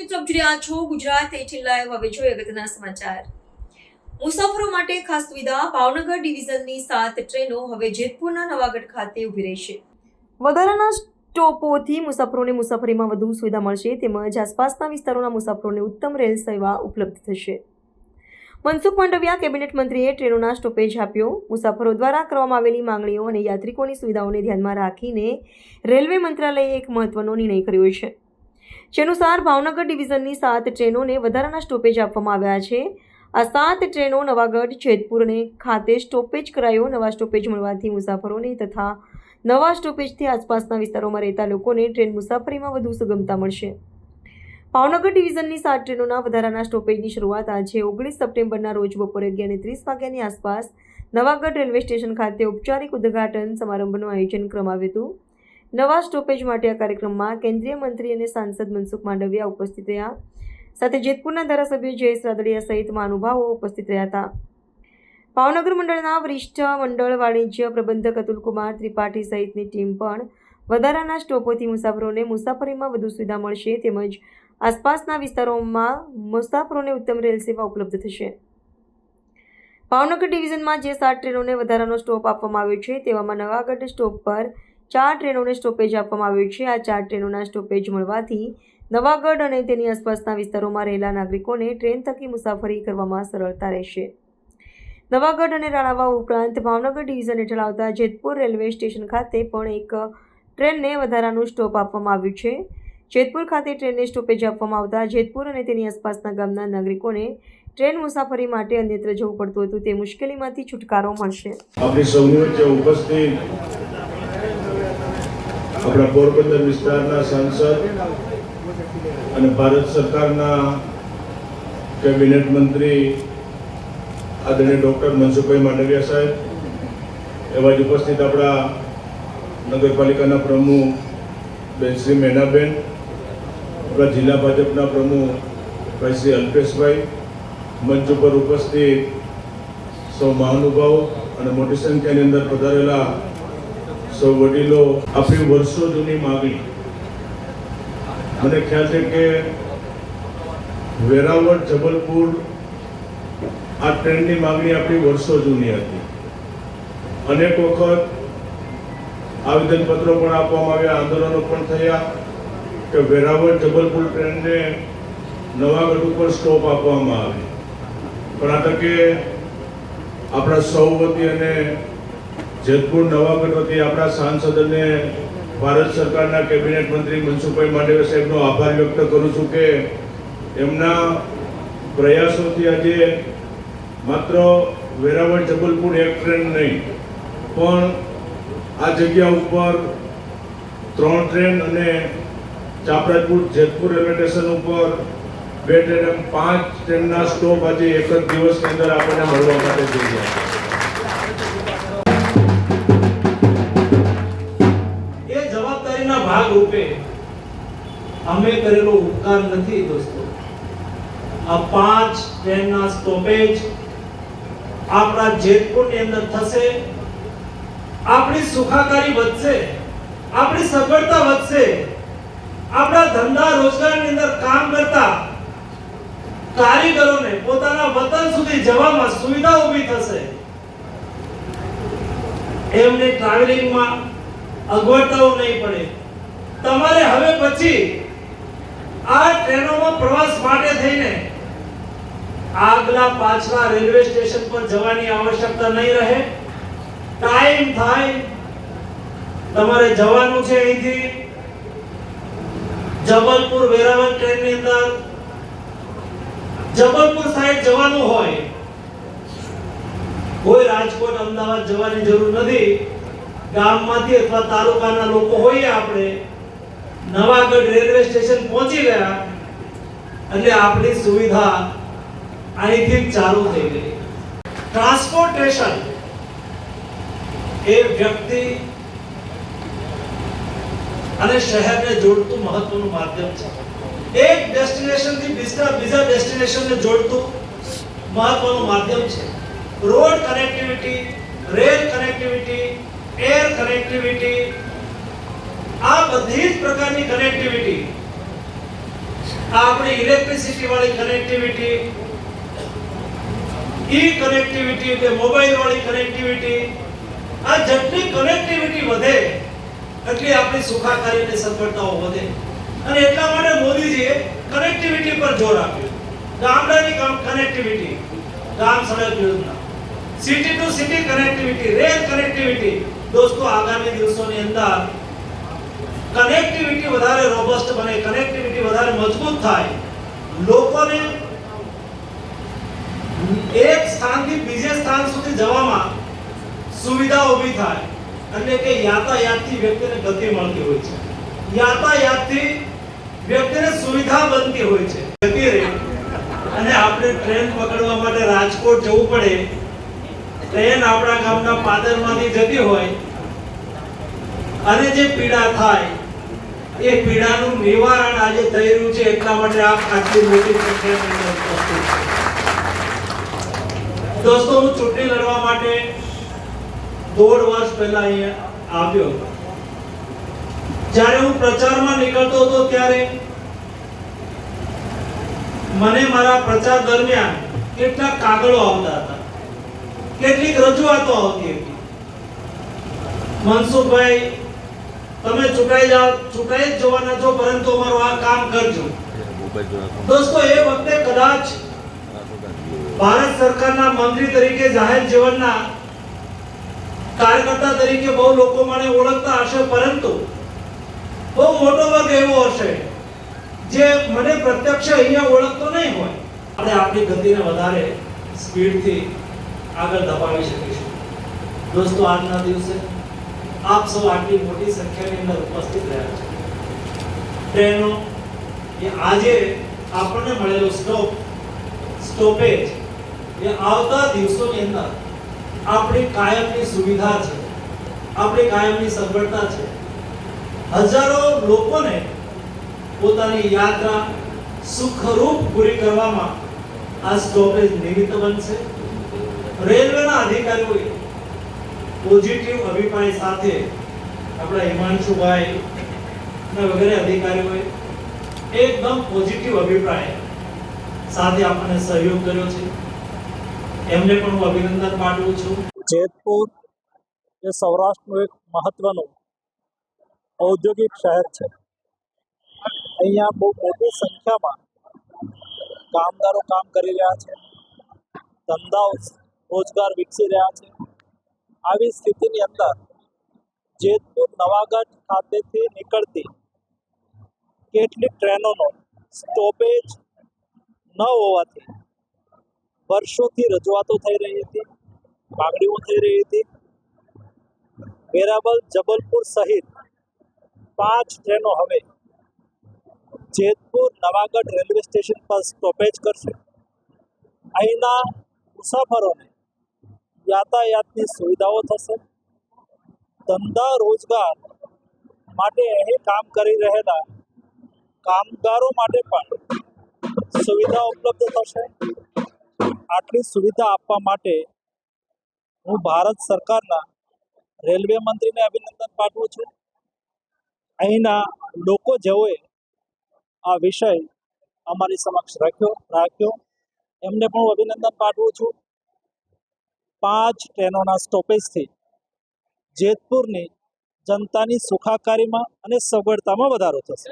મિત્રો, આપ છો ગુજરાત એટી લાઈવ. હવે જોઈએ અગત્યના સમાચાર. મુસાફરો માટે ખાસ સુવિધા ભાવનગર ડિવિઝનની સાત ટ્રેનો હવે જેતપુરના નવાગઢ ખાતે ઊભી રહેશે વધારાના સ્ટોપોથી મુસાફરોને મુસાફરીમાં વધુ સુવિધા મળશે તેમજ આસપાસના વિસ્તારોના મુસાફરોને ઉત્તમ રેલ સેવા ઉપલબ્ધ થશે. મનસુખ માંડવિયા કેબિનેટ મંત્રીએ ટ્રેનોના સ્ટોપેજ આપ્યો. મુસાફરો દ્વારા કરવામાં આવેલી માંગણીઓ અને યાત્રિકોની સુવિધાઓને ધ્યાનમાં રાખીને રેલવે મંત્રાલયે એક મહત્વનો નિર્ણય કર્યો છે. જે અનુસાર ભાવનગર ડિવિઝનની સાત ટ્રેનોને વધારાના સ્ટોપેજ આપવામાં આવ્યા છે. આ સાત ટ્રેનો નવાગઢ જેતપુર ખાતે સ્ટોપેજ કરાયો. નવા સ્ટોપેજ મળવાથી મુસાફરોને તથા નવા સ્ટોપેજથી આસપાસના વિસ્તારોમાં રહેતા લોકોને ટ્રેન મુસાફરીમાં વધુ સુગમતા મળશે. ભાવનગર ડિવિઝનની સાત ટ્રેનોના વધારાના સ્ટોપેજની શરૂઆત આજે ઓગણીસ સપ્ટેમ્બરના રોજ બપોરે અગિયાર ત્રીસ વાગ્યાની આસપાસ નવાગઢ રેલવે સ્ટેશન ખાતે ઔપચારિક ઉદ્ઘાટન સમારંભનું આયોજન કરવામાં આવ્યું હતું. નવા સ્ટોપેજ માટે આ કાર્યક્રમમાં કેન્દ્રીય મંત્રી અને સાંસદ મનસુખ માંડવિયા ઉપસ્થિત રહ્યા. સાથે જેતપુરના ધારાસભ્ય જયેશ રાદડિયા સહિત મહાનુભાવો ઉપસ્થિત રહ્યા હતા. ભાવનગર મંડળના વરિષ્ઠ મંડળ વાણિજ્ય પ્રબંધક અતુલકુમાર ત્રિપાઠી સહિતની ટીમ પણ વધારાના સ્ટોપોથી મુસાફરોને મુસાફરીમાં વધુ સુવિધા મળશે તેમજ આસપાસના વિસ્તારોમાં મુસાફરોને ઉત્તમ રેલ સેવા ઉપલબ્ધ થશે. ભાવનગર ડિવિઝનમાં જે સાત ટ્રેનોને વધારાનો સ્ટોપ આપવામાં આવ્યો છે તેવામાં નવાગઢ સ્ટોપ પર ચાર ટ્રેનોને સ્ટોપેજ આપવામાં આવ્યું છે. આ ચાર ટ્રેનોના સ્ટોપેજ મળવાથી નવાગઢ અને તેની આસપાસના વિસ્તારોમાં રહેલા નાગરિકોને ટ્રેન થકી મુસાફરી કરવામાં સરળતા રહેશે. નવાગઢ અને રાણાવાવ ઉપરાંત ભાવનગર ડિવિઝન હેઠળ આવતા જેતપુર રેલવે સ્ટેશન ખાતે પણ એક ટ્રેનને વધારાનું સ્ટોપ આપવામાં આવ્યું છે. જેતપુર ખાતે ટ્રેનને સ્ટોપેજ આપવામાં આવતા જેતપુર અને તેની આસપાસના ગામના નાગરિકોને ટ્રેન મુસાફરી માટે અન્યત્ર જવું પડતું હતું. તે મુશ્કેલીમાંથી છુટકારો મળશે. આપણી સૌની વચ્ચે ઉપસ્થિત આપણા પોરબંદર વિસ્તારના સાંસદ અને ભારત સરકારના કેબિનેટ મંત્રી આદરણીય ડૉક્ટર મનસુખભાઈ માંડવિયા સાહેબ, એવા જ ઉપસ્થિત આપણા નગરપાલિકાના પ્રમુખ બેન શ્રી મેનાબેન, આપણા જિલ્લા ભાજપના પ્રમુખ ભાઈ શ્રી અલ્પેશભાઈ, મંચ ઉપર ઉપસ્થિત સૌ મહાનુભાવો અને મોટી સંખ્યાની અંદર પધારેલા સૌ વડીલો આપણી વર્ષો જૂની માગણી. મને ખ્યાલ છે કે વેરાવળ, જબલપુર આ ટ્રેનની માગણી આપણી વર્ષો જૂની હતી. અનેક વખત આવેદનપત્રો પણ આપવામાં આવ્યા, આંદોલનો પણ થયા કે વેરાવળ, જબલપુર ટ્રેનને નવાગઢ ઉપર સ્ટોપ આપવામાં આવે. પણ આ તકે આપણા સૌ વતી અને જેતપુર નવાગઢ વતી આપણા સાંસદ અને ભારત સરકારના કેબિનેટ મંત્રી મનસુખભાઈ માંડવિયા સાહેબનો આભાર વ્યક્ત કરું છું કે એમના પ્રયાસોથી આજે માત્ર વેરાવળ જબલપુર એક ટ્રેન નહીં, પણ આ જગ્યા ઉપર ત્રણ ટ્રેન અને ચાપરાજપુર જેતપુર રેલવે સ્ટેશન ઉપર બે ટ્રેન એમ પાંચ ટ્રેનના સ્ટોપ આજે એક જ દિવસની અંદર આપણને મળવા માટે જઈ રહ્યા જવાબદારીના ભાગ રૂપે અમે કરેલો ઉપકાર નથી દોસ્તો. આ પાંચ ટ્રેનના સ્ટોપેજ આપણા જેતપુરની અંદર થશે. આપણી સુખાકારી વધશે. આપણી સફળતા વધશે. આપણા ધંધા રોજગારની અંદર કામ કરતા કારીગરોને પોતાના વતન સુધી જવામાં સુવિધા ઊભી થશે. એમને ટ્રાવેલિંગમાં અગવડતાઓ નહીં પડે. તમારે હવે પછી આ ટ્રેનોમાં પ્રવાસ માટે થઈને આગલા પાછલા રેલવે સ્ટેશન પર જવાની આવશ્યકતા નહીં રહે. ટાઈમ થાય. તમારે જવાનું છે અહીંથી જબલપુર વેરાવળ ટ્રેનની અંદર. જબલપુર સાઈડ જવાનું હોય, કોઈ રાજકોટ, અમદાવાદ જવાની જરૂર નથી. ગામમાંથી અથવા તાલુકાના લોકો હોઈએ આપણે નવાગઢ રેલવે સ્ટેશન પહોંચી ગયા એટલે આપણી સુવિધા અહીંથી ચાલુ થઈ ગઈ. ટ્રાન્સપોર્ટેશન એ વ્યક્તિ અને શહેરને જોડતું મહત્વનું માધ્યમ છે. એક ડેસ્ટિનેશનથી બીજા બીજા ડેસ્ટિનેશનને જોડતું મહત્વનું માધ્યમ છે. Road connectivity, rail connectivity, air connectivity આ બધી જ પ્રકારની કનેક્ટિવિટી આ આપણી ઇલેક્ટ્રિસિટી વાળી કનેક્ટિવિટી ઈ કનેક્ટિવિટી એટલે મોબાઈલ વાળી કનેક્ટિવિટી આ જેટલી કનેક્ટિવિટી વધે, એટલી આપણી સુખાકારી અને સફળતાઓ વધે. અને એટલા માટે મોદીજીએ કનેક્ટિવિટી પર જોર આપ્યું. ગામડાની કનેક્ટિવિટી ગામ સડક યોજના. City to city connectivity rail connectivity દોસ્તો, આગામી દિવસોની અંદર કનેક્ટિવિટી વધારે રોબસ્ટ બને કનેક્ટિવિટી વધારે મજબૂત થાય. લોકોને એક સ્થાનથી બીજે સ્થાન સુધી જવામાં સુવિધા ઊભી થાય. એટલે કે યાતાયાતથી વ્યક્તિને ગતિ મળતી હોય છે. યાતાયાતથી વ્યક્તિને સુવિધા બનતી હોય છે. ગતિ રહે. અને આપણે ટ્રેન પકડવા માટે રાજકોટ જવું પડે. ટ્રેન આપણા ગામના પાદરમાંથી જતી હોય. અને જે પીડા થાય એ પીડાનું નિવારણ આજે થઈ રહ્યું છે, એટલા માટે આપ આટલી મોટી છો. દોસ્તો, હું ચૂંટણી લડવા માટે દોઢ વર્ષ પહેલા અહીંયા આવ્યો જ્યારે હું પ્રચારમાં નીકળતો હતો ત્યારે મને મારા પ્રચાર દરમિયાન કેટલાક કાગળો આવતા હતા. કેટલીક રજૂઆતો આવતી હતી. મનસુખભાઈ તમે ચૂંટાઈ જાઓ ચૂંટાઈ જ જવાના છો, પરંતુ અમારું આ કામ કરજો. દોસ્તો, એ વખતે કદાચ ભારત સરકારના મંત્રી તરીકે જાહેર જીવનના કાર્યકર્તા તરીકે બહુ લોકો મને ઓળખતા હશે, પરંતુ બહુ મોટો વર્ગ એવો હશે જે મને પ્રત્યક્ષ અહીંયા ઓળખતો નહીં હોય. આપણે આપણી ગતિને વધારે સ્પીડથી આગળ ધપાવી શકીશું. દોસ્તો, આજના દિવસે આપ સૌ આટલી મોટી સંખ્યાની અંદર ઉપસ્થિત રહ્યા છો. ટ્રેનો એ આજે આપણને મળેલો સ્ટોપ, સ્ટોપેજ એ આવતા દિવસોની અંદર આપણી કાયમની સુવિધા છે, આપણી કાયમની સગવડતા છે. હજારો લોકોને પોતાની યાત્રા સુખરૂપ પૂરી કરવામાં આ સ્ટોપેજ નિમિત્ત બનશે. રેલવેના અધિકારીઓએ પોઝિટિવ અભિપ્રાય સાથે આપણા હિમાંશુભાઈ વગેરે અધિકારીઓએ એકદમ પોઝિટિવ અભિપ્રાય સાથે આપણને સહયોગ કર્યો છે. એમને પણ હું અભિનંદન પાઠવું છું. જેતપુર એ સૌરાષ્ટ્રનું એક મહત્વનું ઔદ્યોગિક શહેર છે. અહીંયા બહુ મોટી સંખ્યામાં કામદારો કામ કરી રહ્યા છે. ધંધાઓ રોજગાર વિકસી રહ્યા છે. આવી સ્થિતિની અંદર જેતપુર નવાગઢ ખાતેથી નીકળતી કેટલીક ટ્રેનોનો સ્ટોપેજ ન હોવાથી વર્ષોથી રજૂઆતો થઈ રહી હતી, માગણીઓ થઈ રહી હતી. વેરાબલ જબલપુર સહિત પાંચ ટ્રેનો હવે જેતપુર નવાગઢ રેલવે સ્ટેશન પર સ્ટોપેજ કરશે. અહીંના મુસાફરોને યાતાયાતની સુવિધાઓ થશે. ધંધા રોજગાર માટે અહીં કામ કરી રહેલા કામદારો માટે પણ સુવિધા ઉપલબ્ધ થશે. આટલી સુવિધા આપવા માટે હું ભારત સરકારના રેલવે મંત્રીને અભિનંદન પાઠવું છું. અહીંના લોકો જેઓએ આ વિષય અમારી સમક્ષ રાખ્યો રાખ્યો, એમને પણ અભિનંદન પાઠવું છું. પાંચ ટ્રેનોના સ્ટોપેજથી જેતપુરની જનતાની સુખાકારીમાં અને સગવડતામાં વધારો થશે.